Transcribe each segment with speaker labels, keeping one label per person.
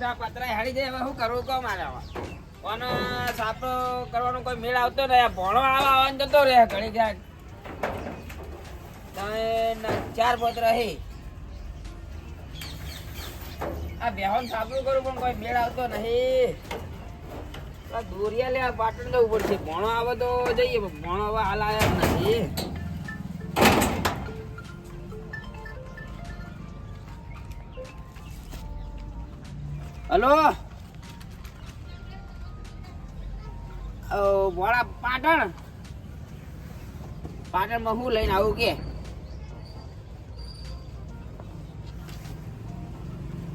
Speaker 1: તો પતરા હાડી જાય, હવે શું કરવું કહો મારે હવે. સાપડો કરવાનો કોઈ મેળ આવતો નહીં. ભણો આવા આવવાનું જતો રહે ઘડી ક્યાંક. ચાર પત્ર હે આ બેહોન સાપડું કરું પણ કોઈ મેળ આવતો નહીં. દોરિયા લે પાટણ જવું પડશે. ભણો આવે તો જઈએ ભણો હવે હાલ આવ્યા નથી. હલો? ઓ પાટણ? પાટણમાં હું લઈને આવું કે?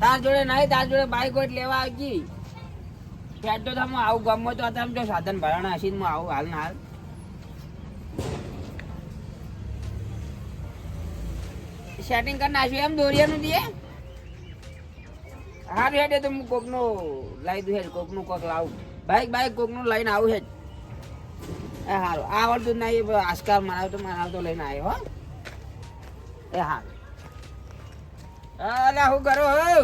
Speaker 1: તાર જોડે નહીં, તાર જોડે બાઈક હોય લેવા આવજી. ત્યાં તો તમે આવું ગમો તો તમે જો સાધન ભરાણા હશે હું આવું હાલ હાલ. સેટિંગ કરી નાખ્યું એમ દોરિયાનું દે હા હેડે તો હું કોકનું લાવી દઉં હેડ કોકનું કોક લાવું. બાઈક બાઈક કોકનું લઈને આવું હેડ. એ હારું. આવડતું જ નહીં આસકાર મનાવ તો મનાવ તો લઈને આવ્યો હો. એ હા અલે હું કરો હો?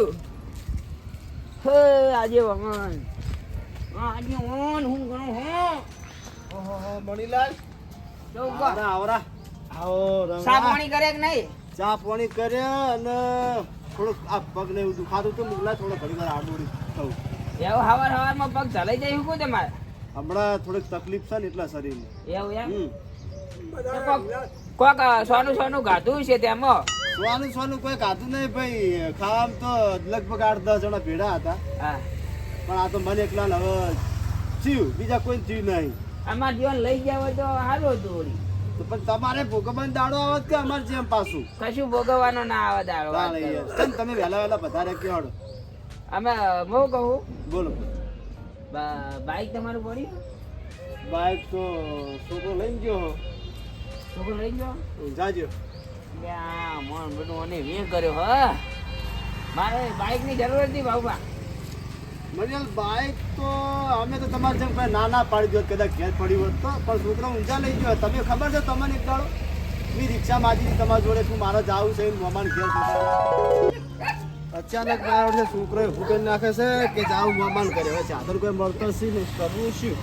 Speaker 1: હે આજે વમન. આજે ઓન હું કરું હો?
Speaker 2: ઓહો, મણીલાલ.
Speaker 1: કહો.
Speaker 2: આવરા આવો રમવા.
Speaker 1: સા પાણી કરે કે નહીં?
Speaker 2: ચા પાણી કર્યા અને થોડુંક આ પગ ને એવું દુખાતું હતું મુગલા થોડો ઘડી વાર આડું થયું.
Speaker 1: એવું હવાર હવારમાં પગ ચલાઈ જાય શું તમારે
Speaker 2: હમણાં થોડીક તકલીફ છે ને એટલા શરીરમાં
Speaker 1: એવું એમ. કોક સોનું સોનું ગાધું છે તેમાં?
Speaker 2: સોનું સોનું કોઈ ગાધું નહીં ભાઈ. ખાવામાં તો લગભગ આઠ દસ જણા ભેડા હતા.
Speaker 1: હા.
Speaker 2: પણ આ તો મને એકલા હવે જીવ બીજા કોઈ જીવ નહીં.
Speaker 1: આમાં જીવન લઈ ગયા હોય તો સારું હતું
Speaker 2: પણ તમારે ભોગવવાનો દાડો આવત કે અમારે જેમ પાછું?
Speaker 1: કશું ભોગવવાનો ના આવે દાડો.
Speaker 2: કેમ તમે વહેલા વહેલા વધારે કહેવાડો
Speaker 1: અમે હું કહું?
Speaker 2: બોલો
Speaker 1: બા- બાઈક તમારું પડ્યું
Speaker 2: બાઈક તો છોકરો લઈ ગયો
Speaker 1: છોકરો લઈ ગયો?
Speaker 2: જાજો.
Speaker 1: મોણ બધું મને વેર કર્યો હા. મારે બાઈકની જરૂર હતી બાબા
Speaker 2: મરિયલ બાઈક તો અમે તો તમારે જેમ કોઈ ના ના પાડી દો કદાચ ઘેર પડી હોત તો. પણ છોકરો ઊંચા લઈ ગયો. તમે ખબર છે તમને એક દાડો મેં રિક્ષા હતી તમારા જોડે શું મારે જાવું છે મમાન ઘેર અચાનક મારા વડે છોકરો કરી નાખે છે કે જાવું મમાન કરે. હવે ચાદર કોઈ મળતો છે ને કરવું શું?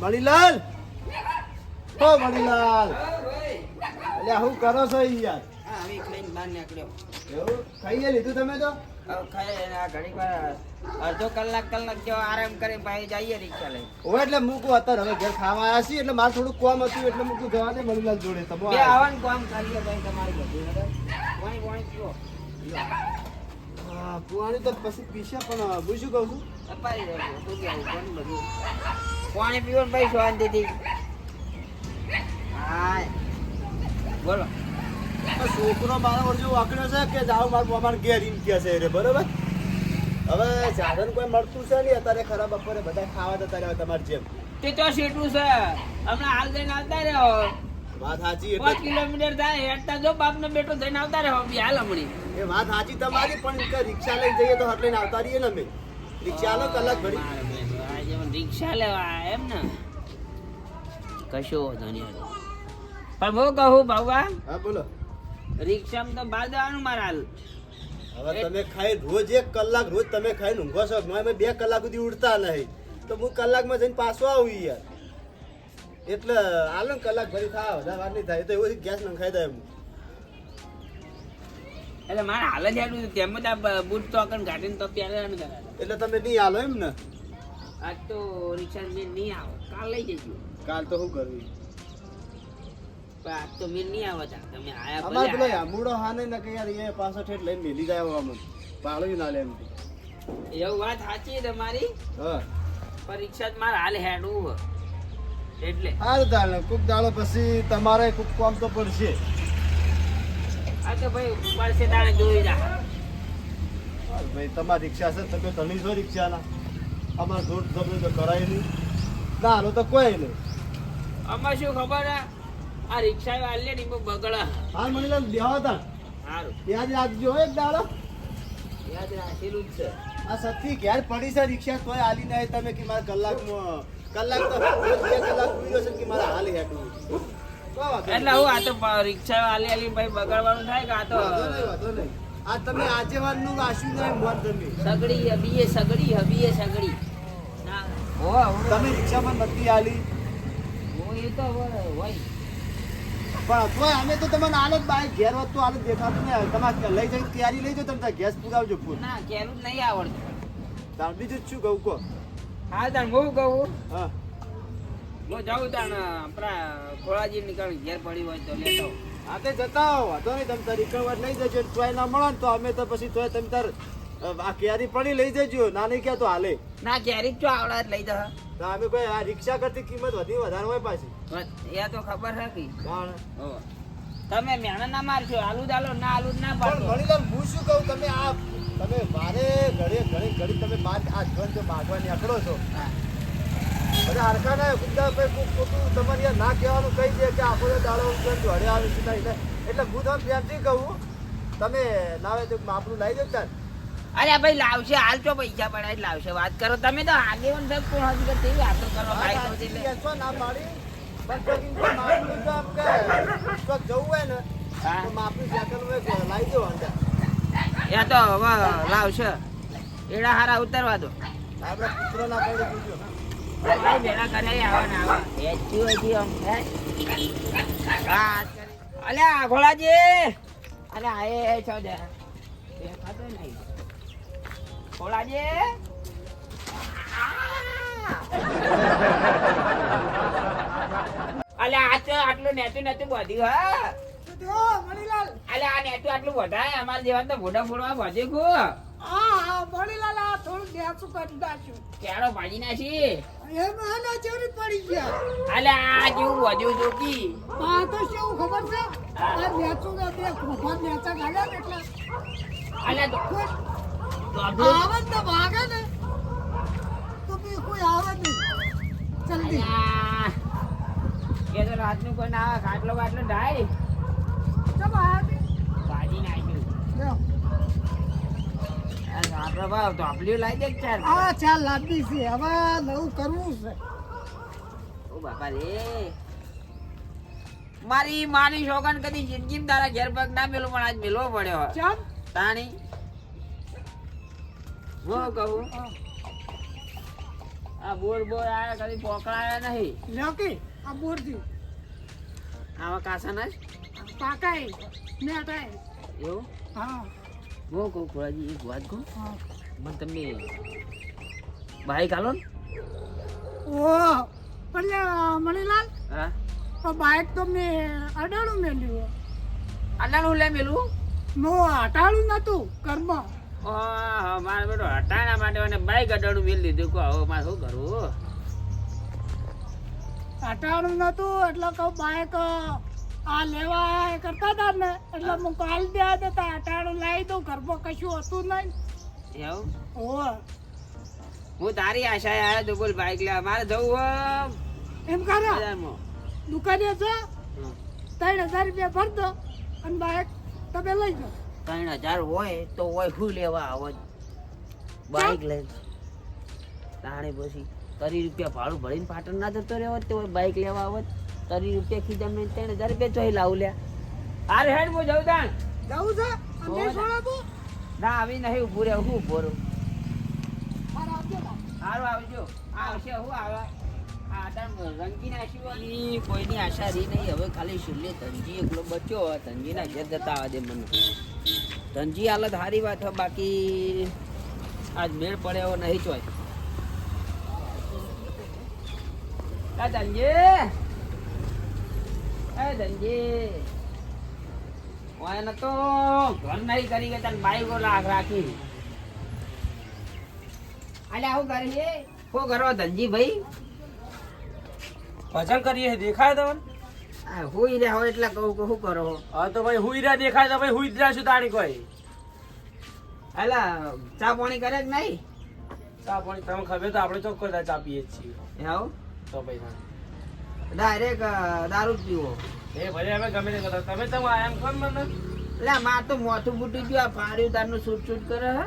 Speaker 2: મણીલાલ! હો મણીલાલ! એટલે શું કરો છો યાર?
Speaker 1: હા હવે ખાઈને બહાર નીકળ્યો.
Speaker 2: એવું? ખાઈએ લીધું તમે તો?
Speaker 1: અડધો કલાક કલાક જેવો આરામ કરી ભાઈ જઈએ રિક્ષા લઈ
Speaker 2: હવે એટલે મૂકું અત્યારે હવે ઘેર ખાવા આવ્યા છીએ એટલે મારે થોડું કોમ હતું એટલે મૂકું જવા દે મણીલાલ જોડે તમે
Speaker 1: આવવાનું કામ કરીએ ભાઈ તમારી બધું? પાણી પાણી પીવો.
Speaker 2: પુવાણી તો પછી પીશે પણ હું શું કહું છું?
Speaker 1: પાણી પીવો ને ભાઈ શાંતિથી. હા બોલો.
Speaker 2: છોકરો મારા જો વાકડ્યો છે કે જાવ મારું મમાન ઘેર એમ કે છે રે બરોબર? હવે સાધન કોઈ મળતું છે નહીં? અત્યારે ખરાબ બપોરે બધા ખાવા જતા રહ્યા તમારે જેમ.
Speaker 1: તે તો શેટું છે. હમણાં હાલ જઈને આવતા રહ્યો.
Speaker 2: વાત સાચી
Speaker 1: પાંચ કિલોમીટર થાય હેઠતા જો બાપ ને બેટો જઈને આવતા રહ્યો. હાલ હમણી.
Speaker 2: એ વાત સાચી તમારી પણ કે રિક્ષા લઈ જઈએ તો હટ લઈને આવતા રહીએ ને અમે. રિક્ષા લો કલાક ઘડી.
Speaker 1: રિક્ષા લેવા એમ ને? કશો ધન્યવાદ પણ હું કહું બાબા.
Speaker 2: હા બોલો.
Speaker 1: રિક્ષામાં તો બાર દેવાનું મારા હાલ.
Speaker 2: હવે તમે ખાઈ રોજ એક કલાક રોજ તમે ખાઈને ઊંઘો છો. અમે બે કલાક સુધી ઉડતા નહીં. તો હું કલાકમાં જઈને પાછો આવું યાર. એટલે હાલો કલાક ભરી થાય વધારે વાર નહીં થાય. તો એવું ગેસ નખાઈ દે એમ.
Speaker 1: એટલે મારે હાલ જ હેડું તેમ જ આ બૂટ તો અકન ઘાટીને તો કરાવે
Speaker 2: એટલે તમે નહીં હાલો એમ ને?
Speaker 1: આજ તો રિક્ષા મેં નહીં આવો. કાલ લઈ જજો.
Speaker 2: કાલ તો શું કરવું?
Speaker 1: આજ તો મેં નહીં આવે તા. તમે આયા
Speaker 2: અમાર પેલો આમુડો હા નહીં ને કે યાર એ પાછો ઠેઠ લઈને મેલી જાય આમ પાળવી ના લે એમ
Speaker 1: એવું વાત સાચી તમારી?
Speaker 2: હા.
Speaker 1: પણ રિક્ષા જ મારે હાલ હેડવું હે. એટલે.
Speaker 2: હાલ તાલે કોક દાડો પછી તમારે કોક કામ તો પડશે.
Speaker 1: આ તો ભાઈ પડશે તાણે જોઈ જા.
Speaker 2: ભાઈ તમારી રિક્ષા છે તમે તણી છો રિક્ષાના. અમારે જોર તમે તો કરાય નહીં. ના તો કોઈ નહીં.
Speaker 1: આમાં શું ખબર હે? આ રિક્ષા વાલે ને બહુ બગડા.
Speaker 2: હાલ મને લાગ બેહો તા
Speaker 1: સારું
Speaker 2: યાદ રાખજો એક દાડો.
Speaker 1: યાદ રાખેલું જ છે.
Speaker 2: આ સતી ઘેર પડી છે રિક્ષા તોય હાલી નહીં તમે કે મારા કલાકમાં કલાક તો બે કલાક ઉડ્યો છે કે મારા હાલ કોઈ
Speaker 1: એટલે હું આ તો રિક્ષા વાલી આલી ભાઈ બગાડવાનું થાય કે આ તો
Speaker 2: વાંધો નહીં. આ તમે આજેવાનનું વાંચ્યું નહીં મોન તમે.
Speaker 1: સગડી હબીએ સગડી હબીએ સગડી. ના. હો હો
Speaker 2: તમે રિક્ષામાં નથી આલી
Speaker 1: હું એ તો હોય.
Speaker 2: પણ અથવા અમે તો તમને આલત બાઈક ઘેર હોત તો આલો જ દેખાતું નહીં. તમારે લઈ જઈને તૈયારી લઈ જાઓ તમે તાર ગેસ પુગાવજો ફૂલ.
Speaker 1: ના જ નહીં આવડતું.
Speaker 2: તાર બીજું જ શું કહું કહો?
Speaker 1: હા તાણ હું કહું.
Speaker 2: હા.
Speaker 1: હું જાઉં તાણ આપણા ખોળાજી નીકળ ઘેર પડી હોય તો લેતો.
Speaker 2: હા તે જતા આવો વાંધો નહીં. તમે તાર રિકવર લઈ જજો ટ્રાય ના મળે ને તો અમે તો પછી તોય તમે તાર આ કેરી પડી લઈ જજો. ના નહીં ક્યાં તો હાલે.
Speaker 1: ના કેરી જો આવડા લઈ જા
Speaker 2: અમે કોઈ આ રિક્ષા કરતી કિંમત વધી વધારે હોય પાછી.
Speaker 1: એ તો ખબર
Speaker 2: કારણ
Speaker 1: તમે મહેનત ના મારશો આલુ દાલો ના આલુ ના
Speaker 2: પણ
Speaker 1: ઘણી
Speaker 2: વાર હું શું કહું તમે આ તમે મારે ઘરે ઘરે ઘડી તમે માર આ ધન જો માગવા નીકળો છો.
Speaker 1: હા.
Speaker 2: બધા હરખાના ગુંડા પર કોક ખોટું તમારે ના કહેવાનું કહી દે કે આખો દાડો ધન જોડે આવે છે એટલે એટલે હું તમને પ્રેમથી કહું તમે લાવે તો માપનું લાવી દેતા તાર.
Speaker 1: અરે ભાઈ લાવશે હાલ ચો પૈસા પડાય લાવશે. વાત કરો તમે તો આગેવન સાહેબ કોણ હજી કે વાતો કરો ભાઈ તો.
Speaker 2: તો
Speaker 1: તો હવે લાવશે. એડા હારા ઉતરવા દો. અલ્યા ઘોડાજી અલ્યા એ એ છો દે દેખાતો નહીં. ઘોડાજી અલ્યા આ તો આટલું નેતું નેતું બધ્યું હા અલ્યા આ નેતું આટલું વધાય અમારા જેવા તો ભોડા ફોડવા બધે કો કેળો ભાજી નાખી અલ્યા આ જેવું વધ્યું જોકી અલ્યા તો દોઢું અલ્યા એ તો રાતનું કોઈ ના આવે ખાટલો બાટલો ડાય ભાજી નાખ્યું. આ ભાવ તો આપલી લાવી દે ચાર.
Speaker 3: હા ચાલ લાંબી છે. હવે નવું કરવું છે.
Speaker 1: ઓ બાપા રે. મારી માની શોગન કદી જિંદગીમાં તારા ઘેર પગ ના મેલો પણ આજ મેલવો પડ્યો
Speaker 3: ચાલ
Speaker 1: તાણી? હું કહું? આ બોર બોર આયા કદી પોકળાયા નહીં.
Speaker 3: લેકી આ બોરથી.
Speaker 1: આવા કાસાના જ?
Speaker 3: પાકાય નેટાય.
Speaker 1: એવું?
Speaker 3: હા.
Speaker 1: હું કહું ખોરાજી એક વાત કહું? મને તમે બાઈક હાલો ને.
Speaker 3: ઓ પણ મણીલાલ
Speaker 1: હા?
Speaker 3: તો બાઇક તો મેં અડાણું મેલ્યું
Speaker 1: અડાણું લે મેલું?
Speaker 3: નો અટાડું નતું ઘરમાં.
Speaker 1: ઓહો, મારે બેટો હટાણા માટે મને બાઈક અડાડું મેલ દીધું. કહો હવે મારે શું કરવું?
Speaker 3: અટાડું નતું એટલે કહું બાઈક આ લેવા કરતા હતા ને એટલે હું. કાલ દે દેતા અટાડું લાવી દઉં ઘરમાં કશું હતું નહીં.
Speaker 1: એવું?
Speaker 3: ઓ
Speaker 1: હું તારી આશાએ આવ્યો તો બોલ બાઈક લેવા. મારે જવું
Speaker 3: એમ કરો. દુકાને છો. ત્રણ હજાર રૂપિયા ભર દો અને બાઈક તમે લઈ જાઓ.
Speaker 1: ત્રણ હજાર હોય તો હોય શું લેવા આવો. બાઈક લઈને. તાણે પછી તરી રૂપિયા ભાડું ભરીને પાટણ ના જતો રહેવો તો બાઈક લેવા આવત. તરી રૂપિયા ખીધા મેં ત્રણ હજાર રૂપિયા ચોઈ લાવું લ્યા. અરે હેડ હું જઉં તાણ?
Speaker 3: જવું છે?
Speaker 1: ને. આવી નહીં ઉભું રહે હું ઊભો રહું. સારું આવજો આવશે હું આવે. રંગી નાખ્યું કોઈની આશા રહી નહીં. હવે ખાલી શુલ્ય ધનજી એકલો બચ્યો હોય ધનજીના ઘેર જતા આવે દે મને. ધનજી હાલત સારી વાત હોય બાકી આજ મેળ પડે એવો નહીં ચોય. આ ધનજી! એ ધનજી! ઓય ન તો ઘર નહીં કરી ગયા તને બાઈકો લાખ રાખી. અલ્યા આવું કરીએ. કો કરો ધનજી ભાઈ
Speaker 4: ભજન કરીએ, દેખાય તમને?
Speaker 1: હુઈ રહ્યા હોય એટલે કહું કે શું કરો?
Speaker 4: હા તો ભાઈ હુઈ રહ્યા દેખાય તો ભાઈ હુઈ રહ્યા છું તાણી કોઈ.
Speaker 1: અલા ચા પાણી કરે કે નહીં?
Speaker 4: ચા પાણી તમે ખબર તો આપણે ચોખ્ખો ચા પીએ જ છીએ.
Speaker 1: એવું?
Speaker 4: તો ભાઈ હા.
Speaker 1: ડાયરેક્ટ દારૂ જ પીવો.
Speaker 4: એ ભલે અમે ગમે તે કરતા તમે તમે આયા એમ કોણ મને?
Speaker 1: એટલે માર તો માથું બુટી ગયું આ પાડ્યું તારનું છૂટ છૂટ કરે હે.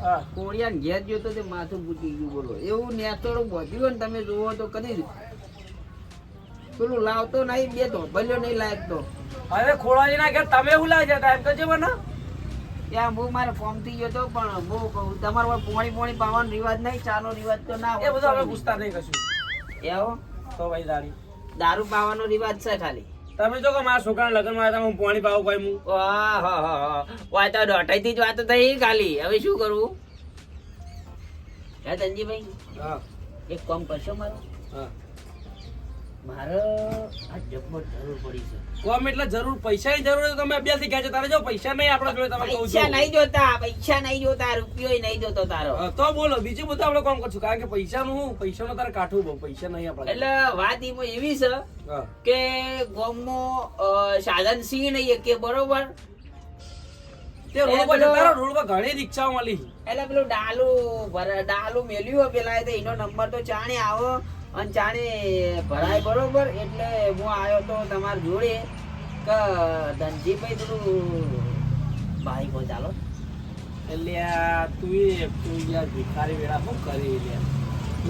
Speaker 4: હા.
Speaker 1: કોળિયાને ઘેર જોતો તે માથું બુટી ગયું બોલો. એવું નેતોડું બધ્યું ને તમે જોવો તો કદી પેલું લાવતો નહીં બે તો ભલ્યો નહીં લાયક તો
Speaker 4: અરે ખોળાજી ના ઘેર તમે હું લાવી જતા એમ કહેજો મને
Speaker 1: ત્યાં હું મારે ફોર્મ થઈ ગયો તો પણ બહુ કહું તમારો પોણી પોણી પાવાનો રિવાજ નહીં ચાનો રિવાજ તો ના
Speaker 4: એ બધું અમે પૂછતા નહીં કશું.
Speaker 1: એવો?
Speaker 4: તો ભાઈ દારૂ
Speaker 1: દારૂ પાવાનો રિવાજ છે ખાલી.
Speaker 4: તમે જો કે મારા છોકરા લગ્નમાં માં હું પાણી પાવું ભાઈ હું
Speaker 1: હા વાય તો દોઢાઈથી જ વાત થઈ ખાલી. હવે શું કરવું હે ધનજીભાઈ
Speaker 4: હા.
Speaker 1: એક કામ કરશો મારો?
Speaker 4: હા.
Speaker 1: મારે આ જબમાં જરૂર પડી છે.
Speaker 4: કોમ એટલે જરૂર પૈસાની જરૂર હોય તો તમે ગયા તારે જો પૈસા નહીં આપણા જોડે તમે
Speaker 1: પૈસા નહીં જોતા પૈસા નહીં જોતા રૂપિયો નહીં જોતો તારો.
Speaker 4: તો બોલો બીજું બધું આપણે કામ કરશું. કારણ કે પૈસાનું હું પૈસાનો તારે કાઠું બહુ પૈસા નહીં આપણા
Speaker 1: એટલે વાત એમાં એવી છે કે ગામમાં નો સાધન સિંહ નહીં કે બરોબર.
Speaker 4: તે રોડ પર જતા રોડ પર ઘણી રીક્ષા મળી
Speaker 1: એટલે પેલું ડાલુ ડાલુ મેલ્યું પેલા એનો નંબર તો ચાણે આવો. અને ચાણે ભરાય બરોબર એટલે હું આવ્યો તો તમારા જોડે કે ધનજીભાઈ થોડું બાઈક ચાલો.
Speaker 4: એટલે તું એ તું યાર ભિખારી વેળા શું કરી લે?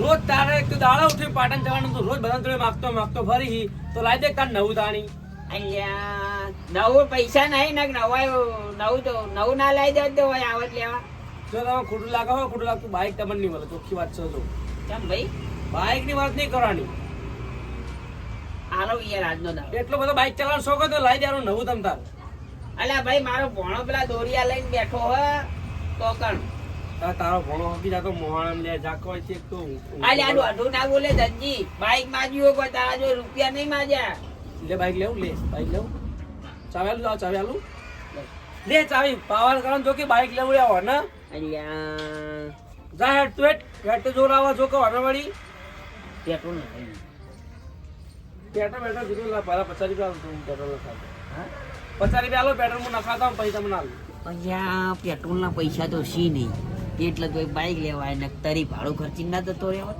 Speaker 4: રોજ તારે એક દાડા ઉઠી પાટણ જવાનું તો રોજ બધા જોડે માગતો માગતો ફરી. તો લાવી દે તાર નવું તાણી.
Speaker 1: અહીંયા નવું પૈસા નહીં ને નવાયું નવું તો નવું ના લઈ દેવા તો હોય આવત લેવા.
Speaker 4: જો તમે ખોટું લાગો ખોટું લાગતું બાઈક તમને નહીં મળે. ચોખ્ખી વાત છો જો.
Speaker 1: કેમ ભાઈ?
Speaker 4: બાઈકની વાત નહીં કરવાની.
Speaker 1: આરો યાર આજનો દાડો.
Speaker 4: એટલો બધો બાઈક ચલાવવાનો શોખ હતો લાઈ દેવાનું નવું તમ તાર.
Speaker 1: અલ્યા ભાઈ મારો ભણો પેલા દોરિયા લઈને બેઠો હોય તો કણ
Speaker 4: તારો ભણો હકી જાતો મોહાણામ લે જાકો છે તો
Speaker 1: અલ્યા આડું આડું ના બોલે ધનજી. બાઇક માજ્યો કોઈ તારા જો રૂપિયા નહીં માજ્યા
Speaker 4: લે બાઈક લેવું લે બાઈક લેવું. ચાવી આલું લાવ ચાવી લે. ચાવી પાવર કરવાનું જો કે બાઈક લેવું આવો ને?
Speaker 1: અલ્યા.
Speaker 4: જા હેડ તું હેડ હેડ તો જોર આવા જો કે વરવાડી
Speaker 1: પેટ્રોલ
Speaker 4: પેટ્રોલ પેટ્રોલ કીધું લા પહેલા પચાસ રૂપિયા તું પેટ્રોલ નખાતો
Speaker 1: હા?
Speaker 4: પચાસ રૂપિયા આલો પેટ્રોલ હું નખાતો આમ પૈસા મને આલું.
Speaker 1: અહીંયા પેટ્રોલના પૈસા તો સી નહીં. એટલે તો એક બાઈક લેવાય ને તરી ભાડું ખર્ચી ના થતો રહેવા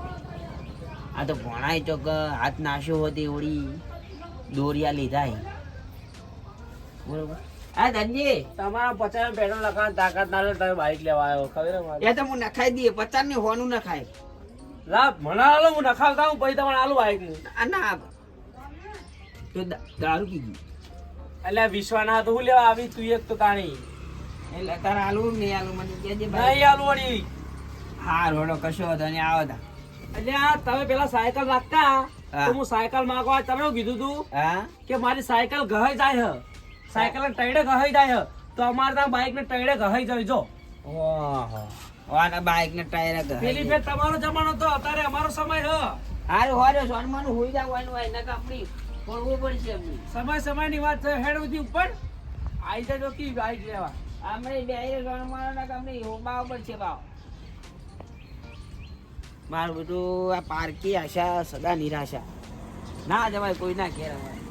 Speaker 1: આ તો ભણાય તો હાથ નાશો હોતી ઓળી દોરિયા લીધા બરોબર? હા ધનજી.
Speaker 4: તમારા પચાસ પેટ્રોલ નખાવાની તાકાત ના તમે બાઈક લેવા આવ્યો ખબર
Speaker 1: એ તો હું નખાઈ દઈએ પચાસની હોનું નખાય.
Speaker 4: લા મને આલો હું નખાવતા હું પછી તમને આલું બાઈક હું
Speaker 1: આ ના તો દારૂ પીધી
Speaker 4: એટલે વિશ્વાના તો હું લેવા આવી તું એક તો તાણી.
Speaker 1: એટલે તારે આલું નહીં આલું મને ભાઈ.
Speaker 4: નહીં આલું વળી.
Speaker 1: હા રોડો કશો હતો ને આવો તા.
Speaker 4: એટલે આ તમે પેલા સાયકલ રાખતા તો હું સાયકલ માંગવા. તમે કીધું તું
Speaker 1: હા?
Speaker 4: કે મારી સાયકલ ગહાઈ જાય હે. સાયકલ ને ટૈડે ગહાઈ જાય હે. તો અમારે ત્યાં બાઈક ને ટૈડે ગહાઈ જાય જો.
Speaker 1: ઓહો. વાના બાઈક ને ટાયર
Speaker 4: પેલી ફેર તમારો જમાનો તો અત્યારે અમારો સમય હે.
Speaker 1: હારું હારું સોનમાનું હોઈ જવાનું હોય ને કંપની પડવું પડશે
Speaker 4: સમય સમયની વાત છે હેડ ઉપર. આઈ જજો કી બાઈક લેવા.
Speaker 1: સોનમાનું ને કંપની હોબાવ પડશે ભાવ મારું બધું આ પારકી આશા સદા નિરાશા. ના જવાય કોઈ ના ઘેર અમારે